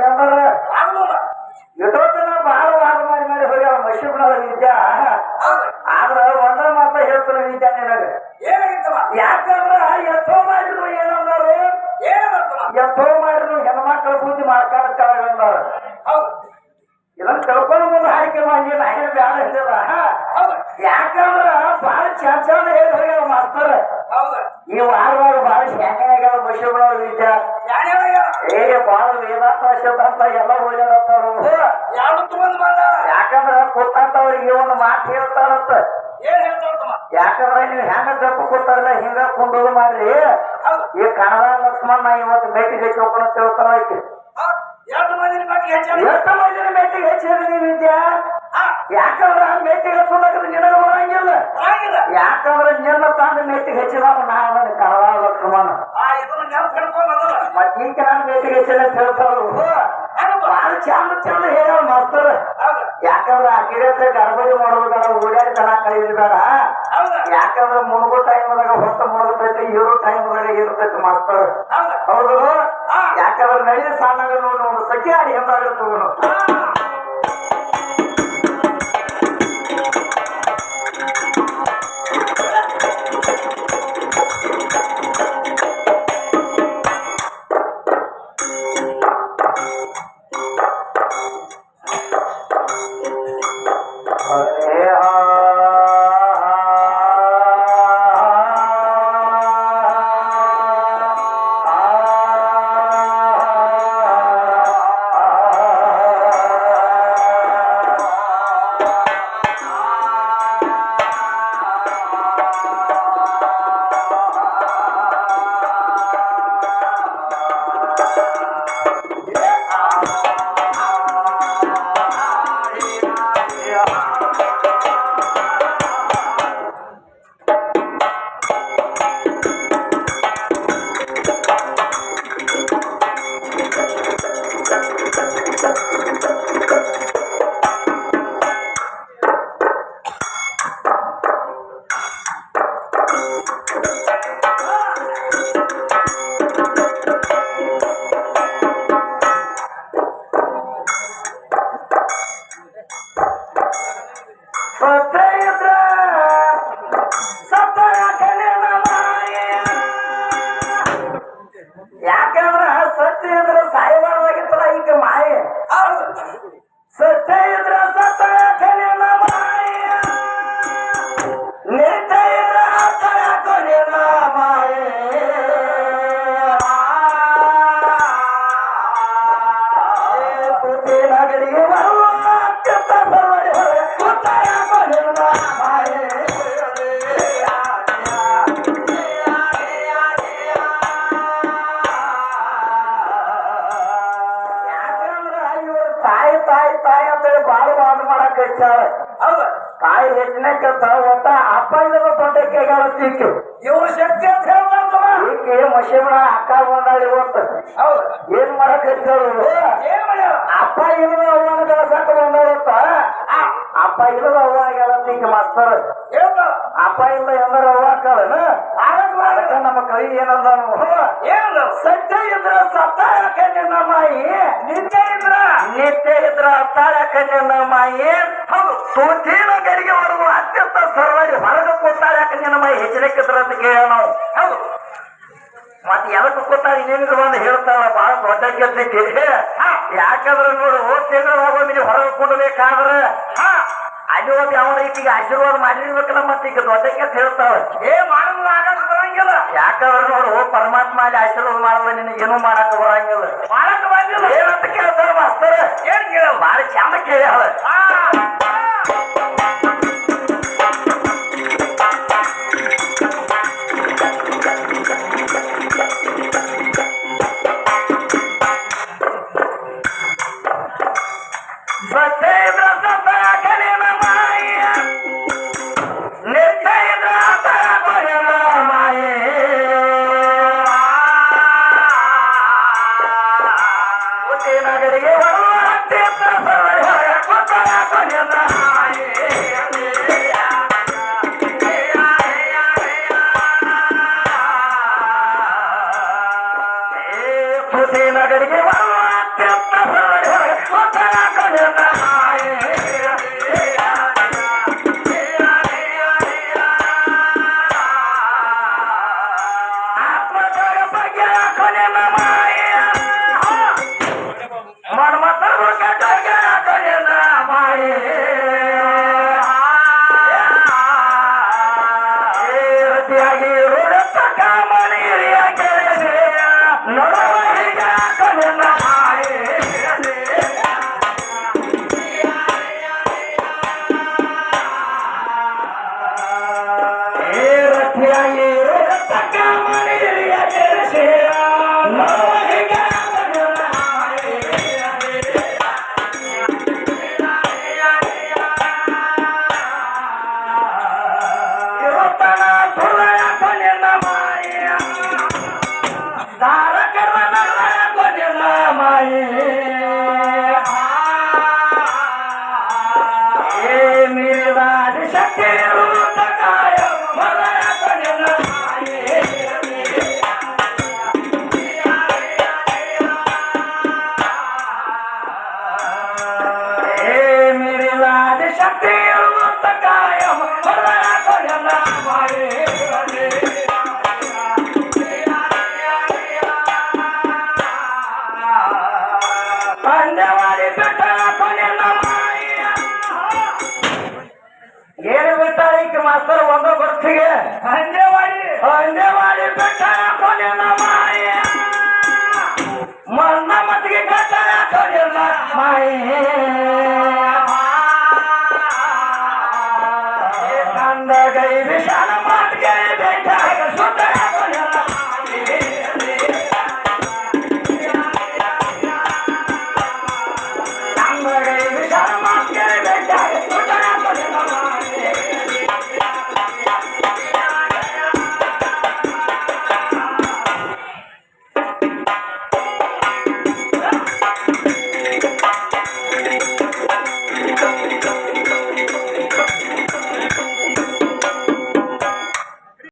ಯಾಕಂದ್ರ ಎಷ್ಟೋ ಎಷ್ಟೊತ್ತನ ಬಹಳ ವಾದ ಮಾಡಿ ಮಾಡಿ ಹೋಗ್ಯಾವ. ಮಶಿಬ್ನವ ವಿದ್ಯಾ. ಆದ್ರ ಒಂದ ಮಾತ ಹೇಳ್ತಾರ ವಿದ್ಯಾ ನಿನಗ. ಯಾಕಂದ್ರ ಎಷ್ಟೋ ಮಾಡಿದ್ರು ಏನಂದಾರು ಎಷ್ಟೋ ಮಾಡಿದ್ರು ಹೆಣ್ಮಕ್ಳ ಬುದ್ಧಿ ಮಾಡ್ತಾರ ಕೆಳಗಂದಾರ ಇದನ್ನ ತಿಳ್ಕೊಂಡು ಮುಂದೆ ಹಾಡಿಕೆ ಮಾಡಿ ನಾಯಿ ಬ್ಯಾಡ ಹೇಳಿಲ್ಲ. ಹೌದು. ಯಾಕಂದ್ರ ಬಹಳ ಚಂದ ಹೇಳಿ ಹೋಗ್ಯಾವ ಮಾಡ್ತಾರ ಹೌದು. ಈ ವಾರ ಬಹಳ ಶಾಖೆ ಆಗ್ಯಾವ ಮಶಿಬ್ನವ ವಿದ್ಯಾ. ಯಾರ್ಯಾರ ಏ ಬಾಳ ವೇದಾಂತ ಶಬ್ದಾಂತ ಎಲ್ಲ ಓಡಾಡತ್ತಾರು ಯಾರು ತಗೊಂಡ್ ಬಂದ? ಯಾಕಂದ್ರ ಕೂತಂತವ್ರಿಗೆ ಒಂದು ಮಾತು ಹೇಳ್ತಾರಂತ. ಯಾಕಂದ್ರ ನೀವು ಹೆಂಗ ಜಪ್ಪು ಕೊಡ್ತಾರಲ್ಲ ಹಿಂಗ ಕುಂಡೋದು ಮಾಡ್ರಿ. ಈ ಕನ್ನಡ ಲಕ್ಷ್ಮಣ ಇವತ್ತು ಮೆಟ್ಟಿಗೆ ಹಚ್ಚೋಕೊಂಡು ತಿಳ್ತಾರ ಐತಿ ಎಷ್ಟು ಮಂದಿನ ಮೆಟ್ಟಿಗೆ ಹೆಚ್ಚಿದ್ರೆ ನೀವು ವಿದ್ಯಾ? ಯಾಕಂದ್ರ ಮೆಟ್ಟಿಗೆ ಹಚ್ಚೋದಕ್ಕೆ ನಿನಗ ಬರಂಗಿಲ್ಲ. ಯಾಕಂದ್ರ ನಿನ್ನ ತಂದ ಮೆಟ್ಟಿಗೆ ಹೆಚ್ಚಿದ ನಾನು ಕನ್ನಡ ಲಕ್ಷ್ಮಣ ಆ ಇದನ್ನ ನೆನಪು ಹಿಡ್ಕೊಂಡ್ ಈಗ ನಾನು ಅಂತ ಹೇಳ್ತಾರು ಹೆಂಗಪ್ಪ? ಭಾಳ ಚಂದ ಚಂದ ಹೇಳ ಮಾಸ್ತರ್ ಯಾಕಂದ್ರೆ ಆ ಗಿಡಕ್ಕೆ ಗರ್ಭಡಿ ಮಾಡ್ಬೇಕಾರ ಓಡಾಡಿ ತನ ಕಳಿಬೇಡ ಹೌದು ಯಾಕಂದ್ರ ಟೈಮ್ ಟೈಮ್ದಾಗ ಹೊತ್ತ ಮುಳುಗತೈತಿ ಇರೋ ಟೈಮ್ದಾಗ ಇರ್ತೈತಿ ಮಾಸ್ತರ್ ಹೌದು. ಯಾಕಂದ್ರ ನಳಿ ಸಣ್ಣಗ ನೋಡಿ ನೋಡಿ ಸಖಿ ಆಡಿ ಹೆಂಗಾಗುತ್ತೆ ಯಾಕಂದ್ರ ಸತ್ಯ ಇದ್ರ ಸಾಯಬಾರ್ದಾಗಿತ್ತಲ್ಲ ಈಗ ಮಾಯೆ ಸತ್ಯ ತಾಯಿ ತಾಯಿ ತಾಯಿ ಅಂತೇಳಿ ಬಾಳ ವಾದ ಮಾಡಕ್ ಹಚ್ಚಾಳ ಹೌದು. ತಾಯಿ ಹೆಚ್ಚಿನ ಕೆತ್ತ ಒಟ್ಟ ಅಪ್ಪ ಇಲ್ಲದ ತೊಂದಕ್ಕೆ ಈಕೆ. ಇವ್ರ ಶಕ್ತಿ ಅಂತ ಹೇಳ್ಬಾರ್ದು ಈಕೆ ಮಷೀನ್ ಅಕ್ಕ ಬಂದಾಳ ಇವತ್ತು. ಹೌದು. ಏನ್ ಮಾಡಕ್ ಹಚ್ಚಾಳ ಏನ್ ಅಪ್ಪ ಇಲ್ಲದ ಅವನ ಕೆಲಸಕ್ಕ ಬಂದಾಳತ್ತ ಅಪ್ಪ ಇಲ್ಲದ ಅವ್ವ ಆಗ್ಯಾಳತ್ತ ಈಗ ಮಾಸ್ತರ್. ಅಪ್ಪ ಇಲ್ಲ ಎಂದ್ರ ಅವ್ವ ಅದಕ್ಕ ನಮ್ಮ ಕೈ ಏನಂದ ಏನಂದ ಸತ್ಯ ಇದ್ರ ಸತ್ತ ಯಾಕೆ ನಮ್ಮ ಮಾಯಿ? ನಿನ್ನೆ ಇದ್ರ ನಿತ್ಯ ಇದ್ರ ಅತ್ತಾಳಕ ನಿನ್ನ ಮಾಯಿ ಹೌದು, ಸೂಚಿನ ಗಡಿಗೆ ಹೊರಗು ಅತ್ಯಂತ ಸರಳಾಗಿ ಹೊರಗೆ ಕೂತಾಳೆ ನಿನ್ನ ಮಾಯಿ ಹೆಚ್ಚಿನಕ್ಕಿದ್ರ ಅಂತ ಕೇಳ ಹೌದು. ಮತ್ತೆ ಎದಕ್ಕೆ ಕೊಟ್ಟಾಳ ಇನ್ನೇನಿದ್ರು ಬಂದು ಹೇಳ್ತಾಳ, ಬಹಳ ದೊಡ್ಡ ಗೆದ್ದಕ್ಕೆ ಯಾಕಂದ್ರೆ ನೋಡು ತಿಂಗಳು ಹೋಗೋಮಿನಿ ಹೊರಗೆ ಕೂಡಬೇಕಾದ್ರೆ ಅಲ್ಲಿ ಹೋಗಿ ಅವನ ಈಕಿಗೆ ಆಶೀರ್ವಾದ ಮಾಡಿರ್ಬೇಕಲ್ಲ, ಮತ್ತೆ ಈಗ ದೊಡ್ಡ ಕೆಲಸ ಹೇಳ್ತಾಳ. ಏ ಆಗಕ್ ಯಾಕಂದ್ರೆ ನೋಡು ಪರಮಾತ್ಮ ಅಲ್ಲಿ ಆಶೀರ್ವಾದ ಮಾಡಲ್ಲ ನಿನಗೆ ಏನು ಮಾಡಕ್ ಬರಂಗಿಲ್ಲ. ಮಾಡಕ್ ಬಂದಿಲ್ಲ ಏನಂತ ಕೇಳ್ತಾರ ಮಾಸ್ತರ? ಏನ್ ಕೇಳ ಬಾರಿ ಚಂದ ಕೇಳ್ಯಾಳ. ಪಂದ್ಯವಾಡಿ ಬೆಟ್ಟ ಕೊನೆಲ್ಲ ಏನು ಬಿಡ್ತಾರೆ ಈಗ ಮಾಸ್ತರ್ ಒಂದು ಬರ್ತಿಗೆ ಹಂದೇವಾಡಿ ಹಂದೇವಾಡಿ ಬೆಟ್ಟ ಕೊನೆಲ್ಲ ಮಾಯ ಮರಣ ಮತ್ತಿಗೆ ಕಟ್ಟ ಕೊನೆಲ್ಲ ಮಾಯೇ